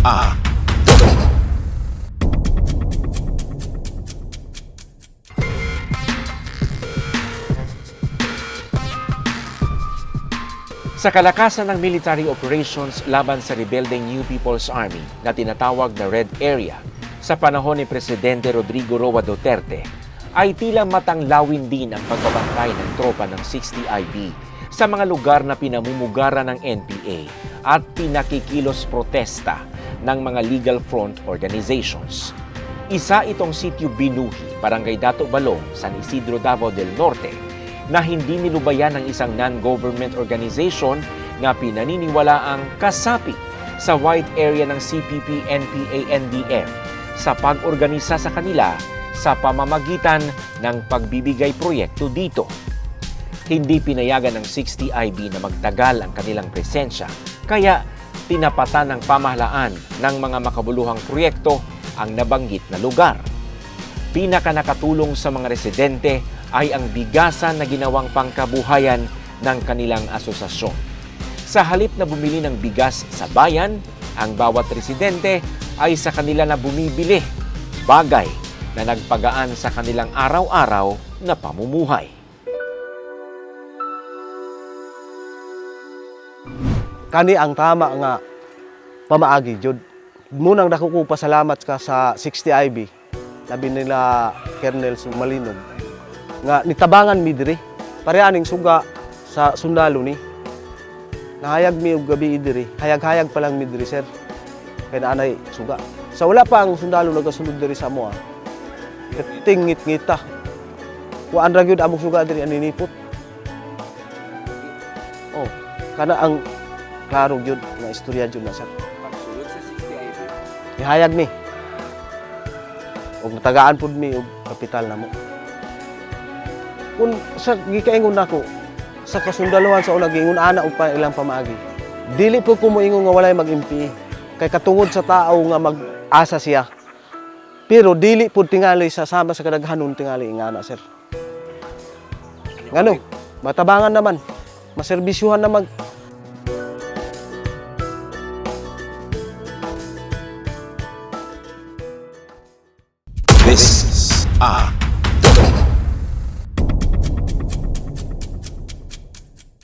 A. Sa kalakasan ng military operations laban sa rebelding New People's Army na tinatawag na Red Area sa panahon ni Presidente Rodrigo Roa Duterte, ay tila matanglawin din ang pagbabantay ng tropa ng 60IB sa mga lugar na pinamumugaran ng NPA at pinakikilos protesta ng mga legal front organizations. Isa itong sitio Binuhi, Barangay Dato Balong, San Isidro Davao del Norte, na hindi nilubayan ng isang non-government organization na pinaniniwala ang kasapi sa white area ng CPP, NPA, NDF sa pag-organisa sa kanila sa pamamagitan ng pagbibigay proyekto dito. Hindi pinayagan ng 60IB na magtagal ang kanilang presensya, kaya tinapatan ng pamahalaan ng mga makabuluhang proyekto ang nabanggit na lugar. Pinaka nakatulong sa mga residente ay ang bigasan na ginawang pangkabuhayan ng kanilang asosasyon. Sa halip na bumili ng bigas sa bayan, ang bawat residente ay sa kanila na bumibili, bagay na nagpagaan sa kanilang araw-araw na pamumuhay. kani ang tama nga pamaagi jud. Munang dako ko pasalamat ka sa 60IB labi nila Colonel Malinog. Nga nitabangan mi diri. Pareaning suga sa sundalo ni. Nahayag mi og gabi diri. Hayag-hayag pa lang mi diri sir. Kay anay suga. Sa wala pa ang sundalo nagasunod diri sa ah tingit ngita Kuan ra gyud among suga diri aninipot. Oh, kana ang klaro gyud nga istorya gyud na sa 60IB, Ihayag mi. Og natagaan pud mi og kapital namo. Kun sa gikaingon nako sa kasundaluhan sa ulag ingon ana og pa ilang pamaagi. Dili po ko moingon nga walay mag-MP kay katungod sa tao nga mag-asa siya. Pero dili pud tingali sa sama sa kadaghanon tingali ingana sir. Ngano? Matabangan naman. Maserbisyuhan naman A.